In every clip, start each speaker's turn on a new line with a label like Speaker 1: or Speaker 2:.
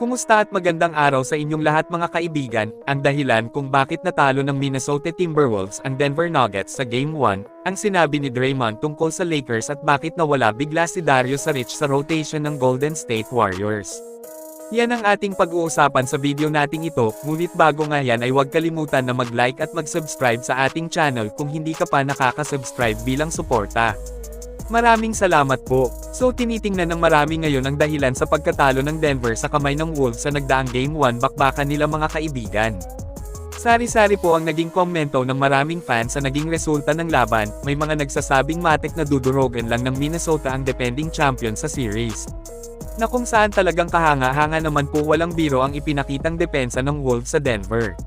Speaker 1: Kumusta at magandang araw sa inyong lahat mga kaibigan, ang dahilan kung bakit natalo ng Minnesota Timberwolves ang Denver Nuggets sa Game 1, ang sinabi ni Draymond tungkol sa Lakers at bakit nawala bigla si Dario Saric sa rotation ng Golden State Warriors. Yan ang ating pag-uusapan sa video nating ito, ngunit bago nga yan ay huwag kalimutan na mag-like at mag-subscribe sa ating channel kung hindi ka pa nakaka-subscribe bilang suporta. Maraming salamat po. So tinitingnan ng marami ngayon ang dahilan sa pagkatalo ng Denver sa kamay ng Wolves sa nagdaang Game 1 bakbakan nila mga kaibigan. Sari-sari po ang naging komento ng maraming fans sa naging resulta ng laban, may mga nagsasabing matik na dudurogan lang ng Minnesota ang defending champion sa series. Na kung saan talagang kahanga-hanga naman po walang biro ang ipinakitang depensa ng Wolves sa Denver.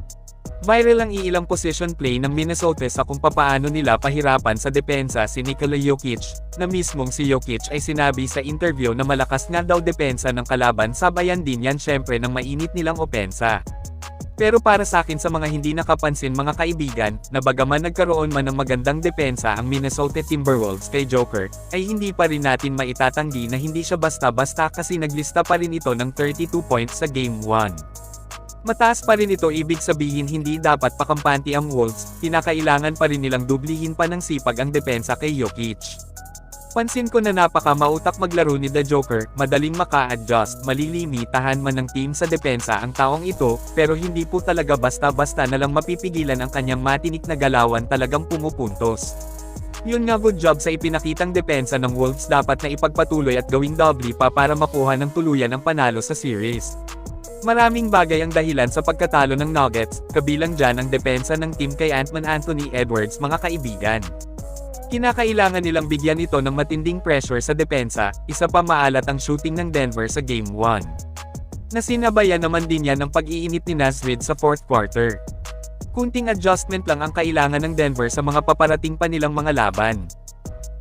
Speaker 1: Viral ang iilang position play ng Minnesota sa kung papaano nila pahirapan sa depensa si Nikola Jokic, na mismong si Jokic ay sinabi sa interview na malakas nga daw depensa ng kalaban sabayan din yan syempre ng mainit nilang opensa. Pero para sa akin sa mga hindi nakapansin mga kaibigan, na bagaman nagkaroon man ng magandang depensa ang Minnesota Timberwolves kay Joker, ay hindi pa rin natin maitatanggi na hindi siya basta-basta kasi naglista pa rin ito ng 32 points sa Game 1. Mataas pa rin ito ibig sabihin hindi dapat pakampante ang Wolves, kinakailangan pa rin nilang dublihin pa ng sipag ang depensa kay Jokic. Pansin ko na napaka mautak maglaro ni The Joker, madaling maka-adjust, malilimitahan man ng team sa depensa ang taong ito, pero hindi po talaga basta-basta na lang mapipigilan ang kanyang matinik na galawan talagang pumupuntos. Yun nga good job sa ipinakitang depensa ng Wolves dapat na ipagpatuloy at gawing doubly pa para makuha ng tuluyan ang panalo sa series. Maraming bagay ang dahilan sa pagkatalo ng Nuggets, kabilang dyan ang depensa ng team kay Antman Anthony Edwards mga kaibigan. Kinakailangan nilang bigyan ito ng matinding pressure sa depensa, isa pa maalat ang shooting ng Denver sa Game 1. Nasinabayan naman din yan ng pag-iinit ni Nasrid sa fourth quarter. Kunting adjustment lang ang kailangan ng Denver sa mga paparating pa nilang mga laban.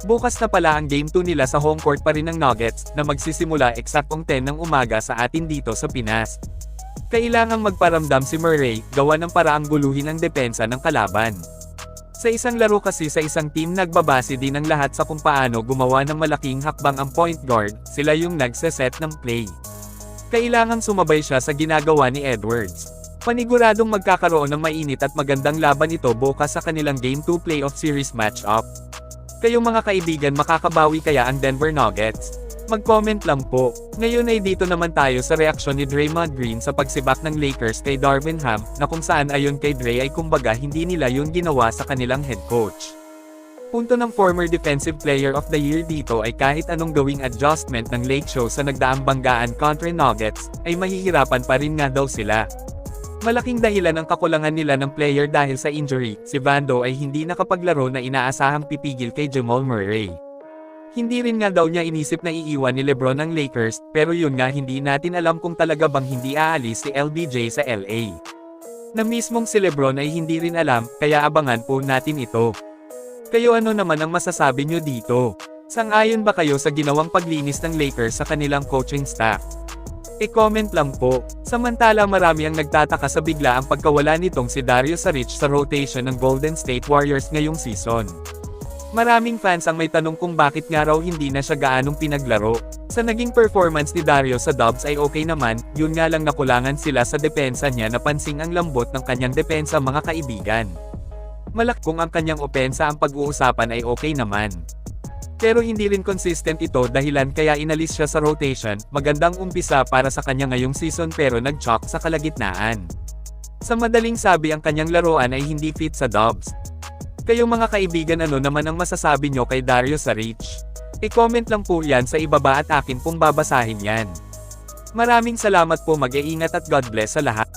Speaker 1: Bukas na pala ang Game 2 nila sa home court pa rin ng Nuggets, na magsisimula eksaktong 10 ng umaga sa atin dito sa Pinas. Kailangang magparamdam si Murray, gawa ng paraang guluhin ang depensa ng kalaban. Sa isang laro kasi sa isang team nagbabase din ang lahat sa kung paano gumawa ng malaking hakbang ang point guard, sila yung nagseset ng play. Kailangang sumabay siya sa ginagawa ni Edwards. Paniguradong magkakaroon ng mainit at magandang laban ito bukas sa kanilang Game 2 playoff series matchup. Kayong mga kaibigan makakabawi kaya ang Denver Nuggets? Mag-comment lang po. Ngayon ay dito naman tayo sa reaksyon ni Draymond Green sa pagsibak ng Lakers kay Darvin Ham, na kung saan ayon kay Dre ay kumbaga hindi nila yun ginawa sa kanilang head coach. Punto ng former Defensive Player of the Year dito ay kahit anong gawing adjustment ng Lake Show sa nagdaang banggaan kontra Nuggets, ay mahihirapan pa rin nga daw sila. Malaking dahilan ang kakulangan nila ng player dahil sa injury, si Vando ay hindi nakapaglaro na inaasahang pipigil kay Jamal Murray. Hindi rin nga daw niya inisip na iiwan ni Lebron ang Lakers, pero yun nga hindi natin alam kung talaga bang hindi aalis si LBJ sa LA. Na mismong si Lebron ay hindi rin alam, kaya abangan po natin ito. Kayo ano naman ang masasabi nyo dito? Sang-ayon ba kayo sa ginawang paglinis ng Lakers sa kanilang coaching staff? E-comment lang po. Samantala marami ang nagtataka sa bigla ang pagkawala nitong si Dario Saric sa rotation ng Golden State Warriors ngayong season. Maraming fans ang may tanong kung bakit nga raw hindi na siya gaanong pinaglaro. Sa naging performance ni Dario sa Dubs ay okay naman, yun nga lang nakulangan sila sa depensa niya napansing ang lambot ng kanyang depensa mga kaibigan. Malak kung ang kanyang opensa ang pag-uusapan ay okay naman. Pero hindi rin consistent ito dahilan kaya inalis siya sa rotation, magandang umpisa para sa kanya ngayong season pero nag-chalk sa kalagitnaan. Sa madaling sabi ang kanyang laruan ay hindi fit sa Dubs. Kayong mga kaibigan ano naman ang masasabi nyo kay Dario Saric? I-comment lang po yan sa ibaba at akin pong babasahin yan. Maraming salamat po mag-iingat at God bless sa lahat.